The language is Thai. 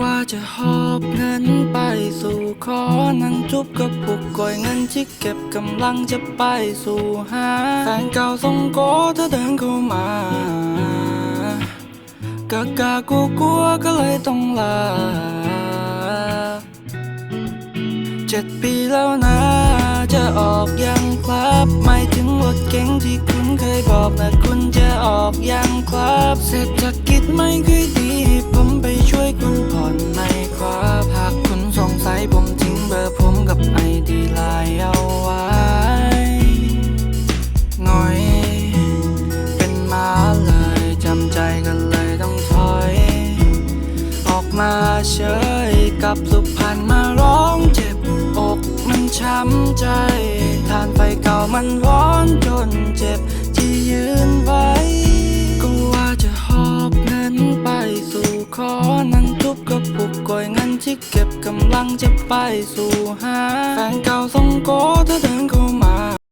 ว่าจะหอบเงินไปสู่ขอนั่งจุบกับผูกก่อยเงินที่เก็บกำลังจะไปสู่หาแฟนเก่าส่งโกเธอเดินเข้ามากะกะกลัวกลัวก็เลยต้องลาเจ็ดปีแล้วนะ จะออกยังครับไม่ถึงรถเก๋งที่คุณเคยบอกนะคุณจะออกยังครับเศรษฐกิจไม่ค่ ผมทิ้งเบอร์ผมกับไอดีไลน์เอาไว้หน่อย เป็นมาเลยจำใจกันเลยต้องถอย ออกมาเฉยกับสุพรรณมาร้องเจ็บอกมันช้ำใจ ทานไฟเก่ามันร้อน งจะไปสู่หาแฟนเก่าส่ง